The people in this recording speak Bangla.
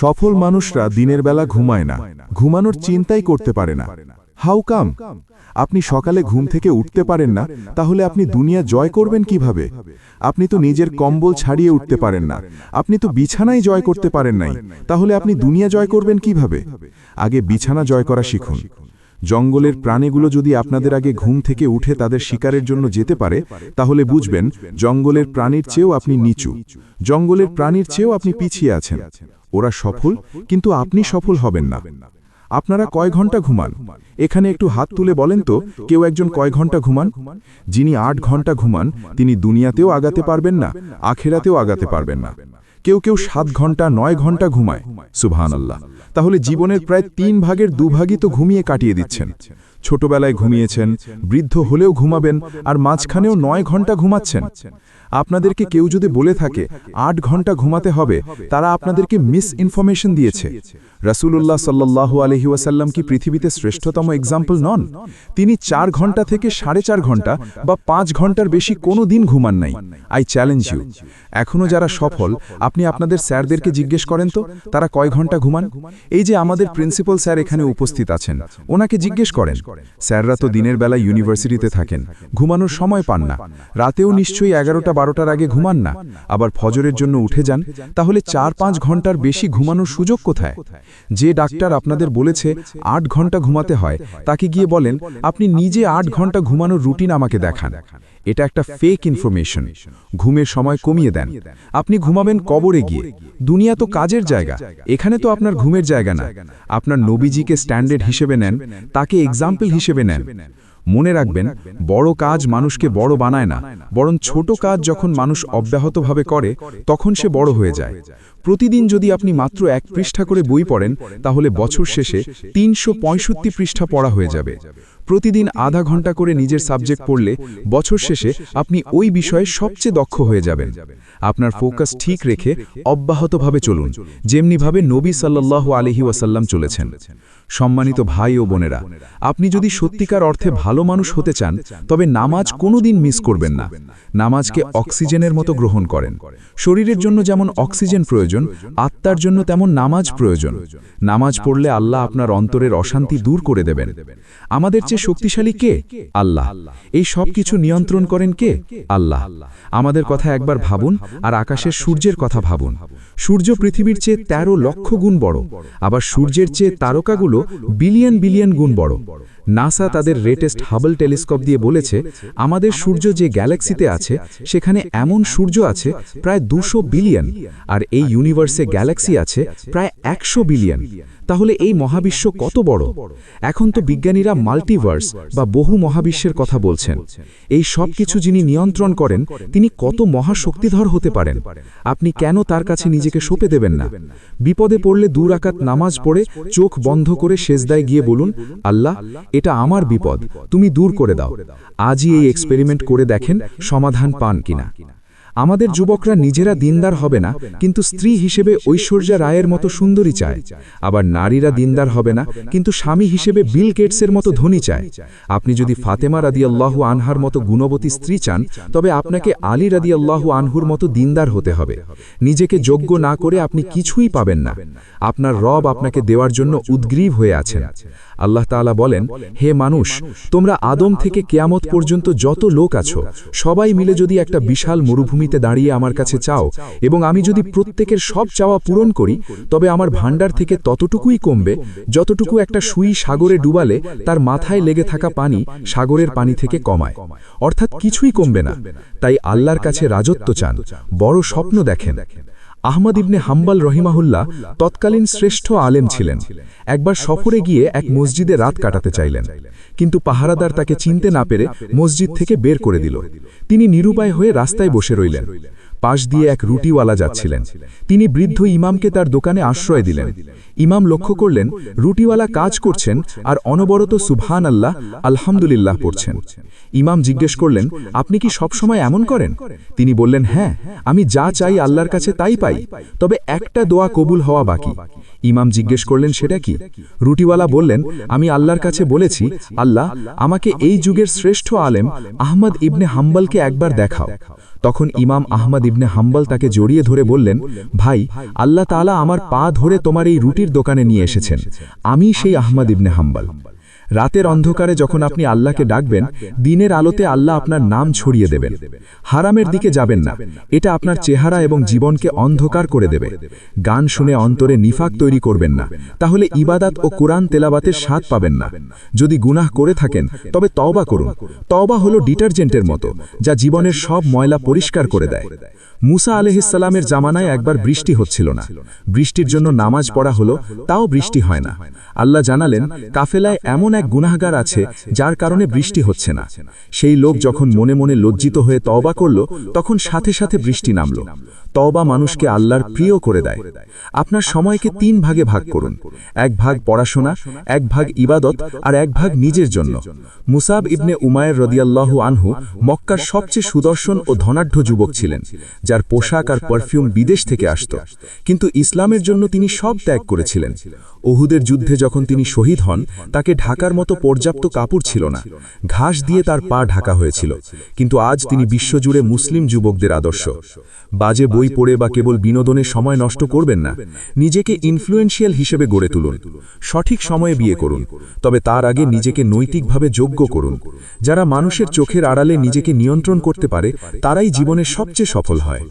সফল মানুষরা দিনের বেলা ঘুমায় না। ঘুমানোর চিন্তাই করতে পারে না। How come? আপনি সকালে ঘুম থেকে উঠতে পারেন না, তাহলে আপনি দুনিয়া জয় করবেন কীভাবে? আপনি তো নিজের কম্বল ছাড়িয়ে উঠতে পারেন না। আপনি তো বিছানায় জয় করতে পারেন নাই, তাহলে আপনি দুনিয়া জয় করবেন কীভাবে? আগে বিছানা জয় করা শিখুন। জঙ্গলের প্রাণীগুলো যদি আপনাদের আগে ঘুম থেকে উঠে তাদের শিকারের জন্য যেতে পারে, তাহলে বুঝবেন, জঙ্গলের প্রাণীর চেয়েও আপনি নিচু। জঙ্গলের প্রাণীর চেয়েও আপনি পিছিয়ে আছেন। ওরা সফল, কিন্তু আপনি সফল হবেন না। আপনারা কয় ঘণ্টা ঘুমান? এখানে একটু হাত তুলে বলেন তো, কেউ একজন কয় ঘণ্টা ঘুমান? যিনি আট ঘণ্টা ঘুমান, তিনি দুনিয়াতেও আগাতে পারবেন না, আখেরাতেও আগাতে পারবেন না। কেউ কেউ সাত ঘণ্টা, নয় ঘণ্টা ঘুমায়। সুবহান আল্লাহ তাহলে জীবনের প্রায় তিন ভাগের দুভাগই তো ঘুমিয়ে কাটিয়ে দিচ্ছেন। ছোটবেলায় ঘুমিয়েছেন, বৃদ্ধ হলেও ঘুমাবেন আর মাঝখানেও নয় ঘণ্টা ঘুমাচ্ছেন। আপনাদেরকে কেউ যদি বলে থাকে, আট ঘণ্টা ঘুমাতে হবে, তারা আপনাদেরকে মিস ইনফরমেশন দিয়েছে। রাসূলুল্লাহ সাল্লাল্লাহু আলহি ওয়াসাল্লাম কি পৃথিবীতে শ্রেষ্ঠতম এক্সাম্পল নন? তিনি চার ঘণ্টা থেকে সাড়ে চার ঘণ্টা বা পাঁচ ঘণ্টার বেশি কোনো দিন ঘুমান নাই। আই চ্যালেঞ্জ ইউ এখনও যারা সফল, আপনি আপনাদের স্যারদেরকে জিজ্ঞেস করেন তো, তারা কয় ঘণ্টা ঘুমান? এই যে আমাদের প্রিন্সিপাল স্যার এখানে উপস্থিত আছেন, ওনাকে জিজ্ঞেস করেন স্যাররা তো দিনের বেলা ইউনিভার্সিটিতে থাকেন। ঘুমানোর সময় পান না। রাতেও নিশ্চয়ই এগারোটা বারোটার আগে ঘুমান না। আবার ফজরের জন্য উঠে যান। তাহলে চার পাঁচ ঘণ্টার বেশি ঘুমানোর সুযোগ কোথায়? যে ডাক্তার আপনাদের বলেছে আট ঘণ্টা ঘুমাতে হয়। তাকে গিয়ে বলেন আপনি নিজে আট ঘণ্টা ঘুমানোর রুটিন আমাকে দেখান। এটা একটা ফেক ইনফরমেশন ঘুমের সময় কমিয়ে দেন। আপনি ঘুমাবেন কবরে গিয়ে। দুনিয়া তো কাজের জায়গা। এখানে তো আপনার ঘুমের জায়গা না আপনার নবীজিকে স্ট্যান্ডার্ড হিসেবে নেন তাকে এক্সাম্পল হিসেবে নেন। মনে রাখবেন, বড় কাজ মানুষকে বড় বানায় না, বরং ছোট কাজ যখন মানুষ অব্যাহতভাবে করে, তখন সে বড় হয়ে যায়। প্রতিদিন যদি আপনি মাত্র এক পৃষ্ঠা করে বই পড়েন, তাহলে বছর শেষে তিনশো পঁয়ষট্টি পৃষ্ঠা পড়া হয়ে যাবে। প্রতিদিন আধা ঘণ্টা করে নিজের সাবজেক্ট পড়লে বছর শেষে আপনি ওই বিষয়ে সবচেয়ে দক্ষ হয়ে যাবেন। আপনার ফোকাস ঠিক রেখে অব্যাহতভাবে চলুন, যেমনিভাবে নবী সাল্লাহ আলহি ওয়াসাল্লাম চলেছেন। সম্মানিত ভাই ও বোনেরা, আপনি যদি সত্যিকার অর্থে ভালো মানুষ হতে চান, তবে নামাজ কোনোদিন মিস করবেন না। নামাজকে অক্সিজেনের মতো গ্রহণ করেন। শরীরের জন্য যেমন অক্সিজেন প্রয়োজন, আত্মার জন্য তেমন নামাজ প্রয়োজন। নামাজ পড়লে আল্লাহ আপনার অন্তরের অশান্তি দূর করে দেবেন। আমাদের চেয়ে শক্তিশালী কে? আল্লাহ। এই সব কিছু নিয়ন্ত্রণ করেন কে? আল্লাহ। আমাদের কথা একবার ভাবুন আর আকাশের সূর্যের কথা ভাবুন। সূর্য পৃথিবীর চেয়ে ১৩ লক্ষ গুণ বড়। আবার সূর্যের চেয়ে তারকাগুলো বিলিয়ন বিলিয়ন গুণ বড়। নাসা তাদের রেটেস্ট হাবল টেলিস্কোপ দিয়ে বলেছে, আমাদের সূর্য যে গ্যালাক্সিতে আছে, সেখানে এমন সূর্য আছে প্রায় দুশো বিলিয়ন, আর এই ইউনিভার্সে গ্যালাক্সি আছে প্রায় একশো বিলিয়ন। তাহলে এই মহাবিশ্ব কত বড়? এখন তো বিজ্ঞানীরা মাল্টিভার্স বা বহু মহাবিশ্বের কথা বলছেন। এই সব কিছু যিনি নিয়ন্ত্রণ করেন, তিনি কত মহাশক্তিধর হতে পারেন? আপনি কেন তার কাছে নিজেকে সঁপে দেবেন না? বিপদে পড়লে দূর আকাত নামাজ পড়ে চোখ বন্ধ করে সেজদায় গিয়ে বলুন, আল্লাহ, এটা আমার বিপদ, তুমি দূর করে দাও। আজই এই এক্সপেরিমেন্ট করে দেখেন সমাধান পান কিনা। আমাদের যুবকরা নিজেরা দিনদার হবে না, কিন্তু স্ত্রী হিসেবে ঐশ্বর্যা রায়ের মতো সুন্দরী চায়। আবার নারীরা দিনদার হবে না, কিন্তু স্বামী হিসেবে বিল গেটসের মতো ধনী চায়। আপনি যদি ফাতেমা রাদিয়াল্লাহু আনহার মতো গুণবতী স্ত্রী চান, তবে আপনাকে আলী রাদিয়াল্লাহু আনহুর মতো দিনদার হতে হবে। নিজেকে যোগ্য না করে আপনি কিছুই পাবেন না। আপনার রব আপনাকে দেওয়ার জন্য উদ্গ্রীব হয়ে আছেন। আল্লাহ তাআলা বলেন, হে মানুষ, তোমরা আদম থেকে কেয়ামত পর্যন্ত যত লোক আছো, সবাই মিলে যদি একটা বিশাল মরুভূমিতে দাঁড়িয়ে আমার কাছে চাও এবং আমি যদি প্রত্যেকের সব চাওয়া পূরণ করি, তবে আমার ভাণ্ডার থেকে ততটুকুই কমবে, যতটুকু একটা সুই সাগরে ডুবালে তার মাথায় লেগে থাকা পানি সাগরের পানি থেকে কমায়। অর্থাৎ কিছুই কমবে না। তাই আল্লাহর কাছে রাজত্ব চান, বড় স্বপ্ন দেখেন। আহমদ ইবনে হাম্বাল রহিমাহুল্লাহ তৎকালীন শ্রেষ্ঠ আলেম ছিলেন। একবার সফরে গিয়ে এক মসজিদে রাত কাটাতে চাইলেন। কিন্তু পাহারাদার তাকে চিনতে না পেরে মসজিদ থেকে বের করে দিল। তিনি নিরুপায় হয়ে রাস্তায় বসে রইলেন। পাশ দিয়ে এক রুটিওয়ালা যাচ্ছিলেন। তিনি বৃদ্ধ ইমামকে তার দোকানে আশ্রয় দিলেন। ইমাম লক্ষ্য করলেন, রুটিওয়ালা কাজ করছেন আর অনবরত সুবহান আল্লাহ আলহামদুলিল্লাহ পড়ছেন। ইমাম জিজ্ঞেস করলেন, আপনি কি সবসময় এমন করেন? তিনি বললেন হ্যাঁ আমি যা চাই আল্লাহর কাছে তাই পাই, তবে একটা দোয়া কবুল হওয়া বাকি। ইমাম জিজ্ঞেস করলেন, সেটা কি? রুটিওয়ালা বললেন, আমি আল্লাহর কাছে বলেছি, আল্লাহ, আমাকে এই যুগের শ্রেষ্ঠ আলেম আহমদ ইবনে হাম্বলকে একবার দেখাও। তখন ইমাম আহমদ ইবনে হাম্বল তাকে জড়িয়ে ধরে বললেন ভাই আল্লাহ তালা আমার পা ধরে তোমার এই রুটির দোকানে নিয়ে এসেছেন। আমি সেই আহমদ ইবনে হাম্বল। রাতের অন্ধকারে যখন আপনি আল্লাহকে ডাকবেন, দিনের আলোতে আল্লাহ আপনার নাম ছড়িয়ে দেবেন। হারামের দিকে যাবেন না। এটা আপনার চেহারা এবং জীবনকে অন্ধকার করে দেবে। গান শুনে অন্তরে নিফাক তৈরি করবেন না। তাহলে ইবাদাত ও কোরআন তেলাবাতের স্বাদ পাবেন না। যদি গুনাহ করে থাকেন, তবে তওবা করুন। তওবা হলো ডিটারজেন্টের মতো, যা জীবনের সব ময়লা পরিষ্কার করে দেয়। মুসা আলহিসাল্লামের জামানায় একবার বৃষ্টি হচ্ছিল না। বৃষ্টির জন্য নামাজ পড়া হলো, তাও বৃষ্টি হয় না। আল্লাহ জানালেন, কাফেলায় এমন এক গুনাহগার আছে যার কারণে বৃষ্টি হচ্ছে না। সেই লোক যখন মনে মনে লজ্জিত হয়ে তওবা করল, তখন সাথে সাথে বৃষ্টি নামল। তওবা মানুষকে আল্লাহর প্রিয় করে দেয়। আপনার সময়কে তিন ভাগে ভাগ করুন। এক ভাগ পড়াশোনা, এক ভাগ ইবাদত আর এক ভাগ নিজের জন্য। মুসাব ইবনে উমায়ের রদিয়াল্লাহু আনহু মক্কার সবচেয়ে সুদর্শন ও ধনাঢ্য যুবক ছিলেন, যার পোশাক আর পারফিউম বিদেশ থেকে আসত। কিন্তু ইসলামের জন্য তিনি সব ত্যাগ করেছিলেন। ওহুদের যুদ্ধে যখন তিনি শহীদ হন, তাকে ঢাকার মতো পর্যাপ্ত কাপড় ছিল না। ঘাস দিয়ে তার পা ঢাকা হয়েছিল। কিন্তু আজ তিনি বিশ্বজুড়ে মুসলিম যুবকদের আদর্শ। বাজে বই পড়ে বা কেবল বিনোদনের সময় নষ্ট করবেন না। নিজেকে ইনফ্লুয়েন্সিয়াল হিসেবে গড়ে তুলুন। সঠিক সময়ে বিয়ে করুন। তবে তার আগে নিজেকে নৈতিকভাবে যোগ্য করুন। যারা মানুষের চোখের আড়ালে নিজেকে নিয়ন্ত্রণ করতে পারে, তারাই জীবনে সবচেয়ে সফল হয়।